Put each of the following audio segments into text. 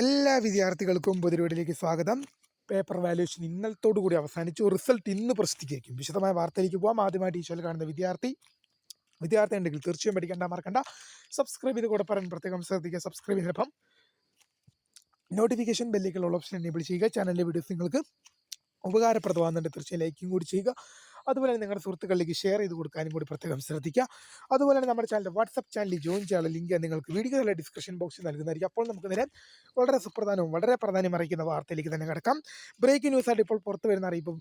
എല്ലാ വിദ്യാർത്ഥികൾക്കും പൊതുപരിപാടിയിലേക്ക് സ്വാഗതം. പേപ്പർ വാല്യൂഷൻ ഇന്നലത്തോടു കൂടി അവസാനിച്ചു. റിസൾട്ട് ഇന്ന് പ്രസിദ്ധീകരിക്കും വിശദമായ വാർത്തയിലേക്ക് പോകാം ആദ്യമായിട്ട് ഈശോയിൽ കാണുന്ന വിദ്യാർത്ഥി വിദ്യാർത്ഥി ഉണ്ടെങ്കിൽ തീർച്ചയായും പഠിക്കേണ്ട മറക്കണ്ട. സബ്സ്ക്രൈബ് ചെയ്ത് കൂടെ പറയാൻ പ്രത്യേകം ശ്രദ്ധിക്കുക. സബ്സ്ക്രൈബ് ചെയ്തപ്പം നോട്ടിഫിക്കേഷൻ ബെല്ലിക്കുള്ള ഓപ്ഷൻ എനേബിൾ ചെയ്യുക. ചാനലിലെ വീഡിയോസ് നിങ്ങൾക്ക് ഉപകാരപ്രദമാകുന്നുണ്ട്. തീർച്ചയായും ലൈക്കും കൂടി ചെയ്യുക. അതുപോലെ തന്നെ നിങ്ങളുടെ സുഹൃത്തുക്കളിലേക്ക് ഷെയർ ചെയ്ത് കൊടുക്കാനും കൂടി പ്രത്യേകം ശ്രദ്ധിക്കുക അതുപോലെ തന്നെ നമ്മുടെ ചാനലിന്റെ വാട്സപ്പ് ചാനലിൽ ജോയിൻ ചെയ്യാനുള്ള ലിങ്ക് നിങ്ങൾക്ക് വീഡിയോയിലെ ഡിസ്ക്രിപ്ഷൻ ബോക്സിൽ നൽകുന്നതായിരിക്കും. അപ്പോൾ നമുക്ക് നേരെ വളരെ സുപ്രധാനവും വളരെ പ്രാധാന്യം അറിയിക്കുന്ന വാർത്തയിലേക്ക് തന്നെ കിടക്കാം. ബ്രേക്കിംഗ് ന്യൂസ് ആയിട്ട് ഇപ്പോൾ പുറത്തു വരുന്ന അറിയിപ്പും.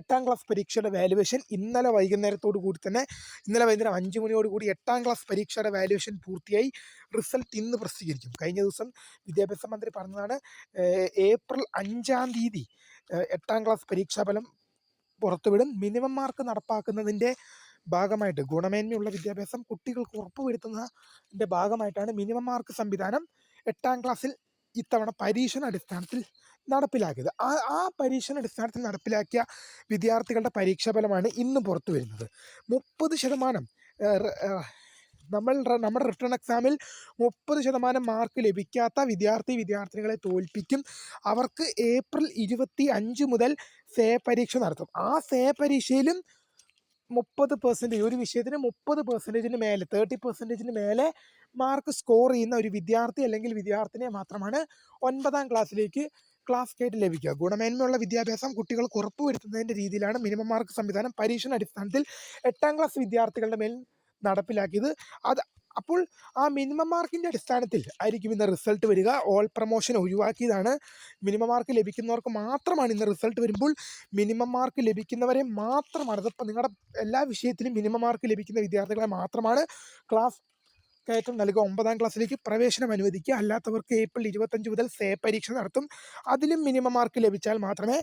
എട്ടാം ക്ലാസ് പരീക്ഷയുടെ വാലുവേഷൻ ഇന്നലെ വൈകുന്നേരത്തോടു കൂടി തന്നെ ഇന്നലെ വൈകുന്നേരം അഞ്ച് മണിയോട് കൂടി എട്ടാം ക്ലാസ് പരീക്ഷയുടെ വാലുവേഷൻ പൂർത്തിയായി. റിസൾട്ട് ഇന്ന് പ്രസിദ്ധീകരിക്കും. കഴിഞ്ഞ ദിവസം വിദ്യാഭ്യാസ മന്ത്രി പറഞ്ഞതാണ് ഏപ്രിൽ അഞ്ചാം തീയതി എട്ടാം ക്ലാസ് പരീക്ഷാഫലം പുറത്തുവിടും. മിനിമം മാർക്ക് നടപ്പാക്കുന്നതിന്റെ ഭാഗമായിട്ട് ഗുണമേന്മയുള്ള വിദ്യാഭ്യാസം കുട്ടികൾക്ക് ഉറപ്പുവരുത്തുന്നതിന്റെ ഭാഗമായിട്ടാണ് മിനിമം മാർക്ക് സംവിധാനം എട്ടാം ക്ലാസ്സിൽ ഇത്തവണ പരീക്ഷണ അടിസ്ഥാനത്തിൽ നടപ്പിലാക്കിയത്. ആ ആ പരീക്ഷണ അടിസ്ഥാനത്തിൽ നടപ്പിലാക്കിയ വിദ്യാർത്ഥികളുടെ പരീക്ഷാഫലമാണ് ഇന്ന് പുറത്തു വരുന്നത് മുപ്പത് ശതമാനം നമ്മൾ നമ്മുടെ റിട്ടേൺ എക്സാമിൽ മുപ്പത് ശതമാനം മാർക്ക് ലഭിക്കാത്ത വിദ്യാർത്ഥി വിദ്യാർത്ഥികളെ തോൽപ്പിക്കും. അവർക്ക് ഏപ്രിൽ ഇരുപത്തി അഞ്ച് മുതൽ സേ പരീക്ഷ നടത്തും. ആ സേ പരീക്ഷയിലും മുപ്പത് പെർസെന്റേജ് ഒരു വിഷയത്തിന് മുപ്പത് പെർസെന്റേജിന് മേലെ തേർട്ടി പെർസെന്റേജിന് മേലെ മാർക്ക് സ്കോർ ചെയ്യുന്ന ഒരു വിദ്യാർത്ഥി അല്ലെങ്കിൽ വിദ്യാർത്ഥിനിയെ മാത്രമാണ് ഒൻപതാം ക്ലാസ്സിലേക്ക് ക്ലാസ് കേട്ട് ലഭിക്കുക. ഗുണമേന്മയുള്ള വിദ്യാഭ്യാസം കുട്ടികൾക്ക് ഉറപ്പുവരുത്തുന്നതിന്റെ രീതിയിലാണ് മിനിമം മാർക്ക് സംവിധാനം. പരീക്ഷണ അടിസ്ഥാനത്തിൽ എട്ടാം ക്ലാസ് വിദ്യാർത്ഥികളുടെ മേൽ നടപ്പിലാക്കിയത്. അത് അപ്പോൾ ആ മിനിമം മാർക്കിന്റെ അടിസ്ഥാനത്തിൽ ആയിരിക്കും ഇന്ന് റിസൾട്ട് വരിക. ഓൾ പ്രൊമോഷൻ ഒഴിവാക്കിയതാണ്. മിനിമം മാർക്ക് ലഭിക്കുന്നവർക്ക് മാത്രമാണ് ഇന്ന് റിസൾട്ട് വരുമ്പോൾ. മിനിമം മാർക്ക് ലഭിക്കുന്നവരെ മാത്രമാണ്. അതിപ്പോൾ നിങ്ങളുടെ എല്ലാ വിഷയത്തിലും മിനിമം മാർക്ക് ലഭിക്കുന്ന വിദ്യാർത്ഥികളെ മാത്രമാണ് ക്ലാസ് കയറ്റം നൽകുക. ഒമ്പതാം ക്ലാസ്സിലേക്ക് പ്രവേശനം അനുവദിക്കുക. അല്ലാത്തവർക്ക് ഏപ്രിൽ ഇരുപത്തഞ്ച് മുതൽ സേ പരീക്ഷ നടത്തും. അതിലും മിനിമം മാർക്ക് ലഭിച്ചാൽ മാത്രമേ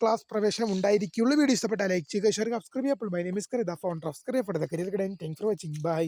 ക്ലാസ് പ്രവേശനം ഉണ്ടായിരിക്കുള്ളൂ വീഡിയോ ഇഷ്ടപ്പെട്ടാൽ ലൈക്ക് ചെയ്യുക share subscribe ചെയ്യപ്പോൾ my name is Karitha phone subscribe for the career guidance thanks for watching bye